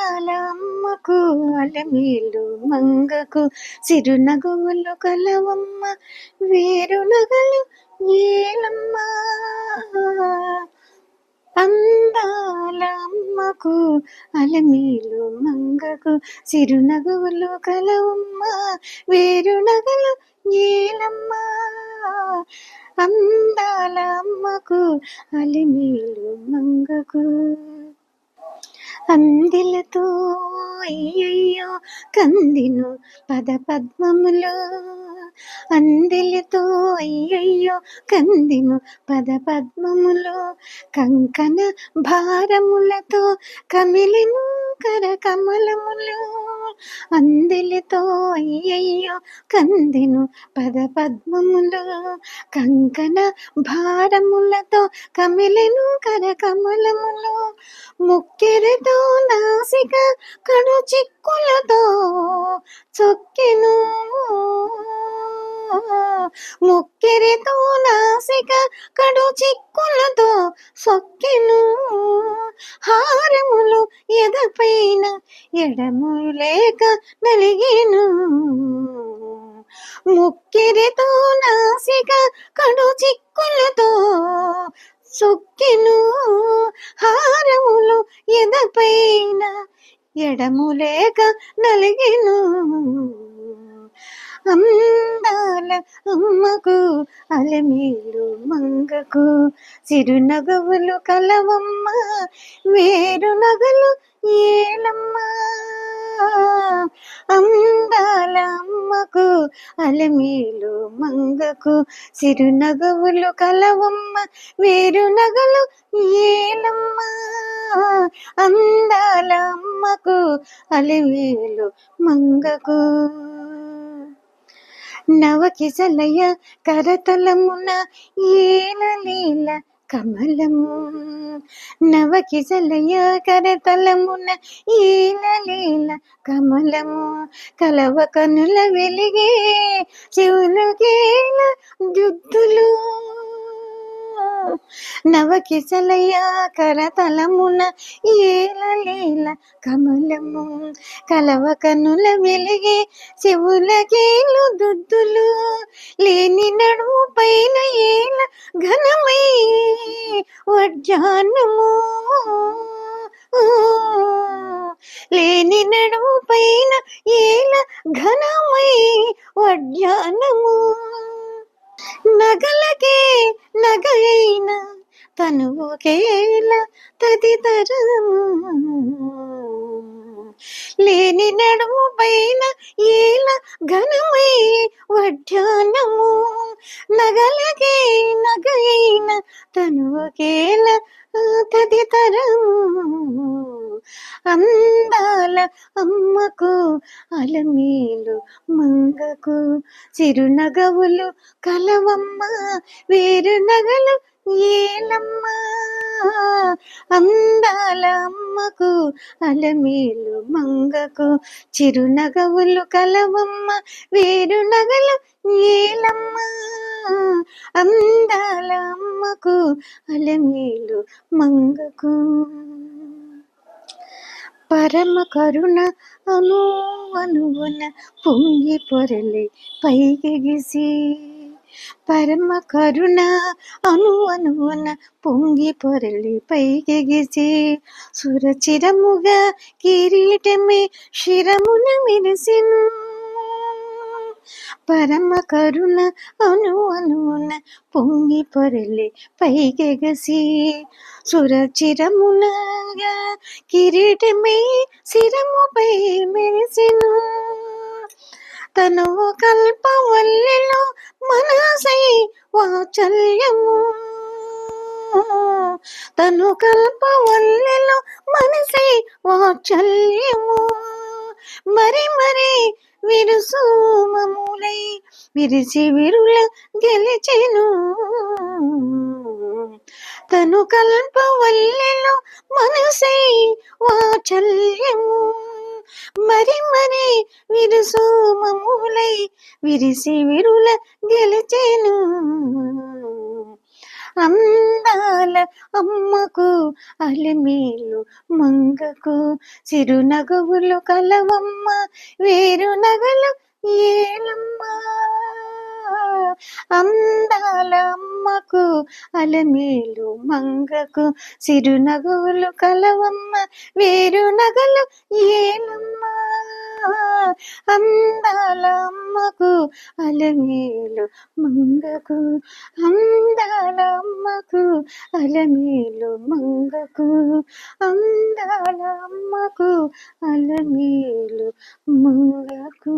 అందాల అమ్మకు అలమేలు మంగకు సిరునగవులు కలవమ్మ వేరునగలు ఏలమ్మ. అందాలమ్మకు అలమేలు మంగకు సిరునగవులు కలవమ్మ వేరునగలు ఏలమ్మ. అందాల అమ్మకు అలమేలు మంగకు. అందిలతో అయ్యయ్యో కందిను పద పద్మములు. అందిలతో అయ్యయ్యో కందిను పద పద్మములు. కంకణ భారములతో కమిలిను కర కమలములు. అందిలితో అయ్యయ్యో కందెను పద పద్మములు కంకణ భారములతో కమిలెను కర కమలములు ముక్కెరతో నాసిక కడు చిక్కులతో చొక్కెను. ముక్కెరతో నాసిక కడు చిక్కులతో సొక్కెను హారములు ఎదపైన ఎడము లేక నలిగేను. ముక్కిరితో నాసిక కడు చిక్కులతో సొక్కిను. హారములు ఎదపైన ఎడము లేక నలిగెను. అందాల అమ్మకు అలమేలు మంగకు. చిరునగవులు కలవమ్మ వేరు నగలు ఏలమ్మ. అందాల అమ్మకు అలమేలు మంగకు. సిరునగవులు కలవమ్మ వేరు నగలు ఏలమ్మ. అందాల అమ్మకు అలమేలు మంగకు. నవకిసలయ కరతలమున ఏలలీల కమలము. నవకిసలయ కరతలమున ఏలలీల కమలము. కలవ కనుల వెలిగే చెవులుగేల దుద్దులు నవకిసలయ్యా కరతలమున ఏలలీల కమలము కలవ కనుల వెలిగే చెవులకేలు దుద్దులు లేని నడుము పైన ఏల ఘనమై వడ్జానము. లేని నడుము పైన ఏల ఘనమై వడ్జానము. నగలకే నగైన తనువుకేల తదితరము లేని నడుము పైన ఏల ఘనమై వడ్డానము. నగలకే నగైన తనువుకేల తదితరము అందాల అమ్మకు అలమేలు మంగకు. చిరునగవులు కలవమ్మ వేరు నగలు ఏలమ్మ. అందాల అమ్మకు అలమేలు మంగకు. చిరునగవులు కలవమ్మ వేరు నగలు ఏలమ్మ. అందాల అమ్మకు అలమేలు మంగకు. పరమ కరుణ అను అనువున పొంగి పొరలే పైకెగిసి పరమ కరుణ అను అనువున పొంగి పొరలి పైకెగిసి సురచిరముగా కిరీటమే శిరమున మెరిసిను. పరమ కరుణ అను అనున పొంగి పొరలి పైకెగసి సురచిరమునగా కిరీటమై శిరముపై మెరిసెను. తను కల్పవల్లిలో మనసై వాచల్యము తను కల్పవల్లిలో మనసై వాచల్యము మరి మరి విరుసూమములై విరిచి విరుల గెలిచెను. తను కల్పవల్లిలో మనసై వాచల్యము మరి మరి విరుసోమములై విరిసి విరుల గెలిచెను. అందాల అమ్మకు అలిమేలు మంగకు. చిరునగవులు కలవమ్మ వేరు నగలు ఏలమ్మ. అందాల అమ్మకు అలమేలు మంగకు. చిరునగవులు కలవమ్మ వేరు నగలు ఏలమ్మ. అందాలమ్మకు అలమేలు మంగకు. అందాలమ్మకు అలమేలు మంగకు. అందాలమ్మకు అలమేలు మంగకు.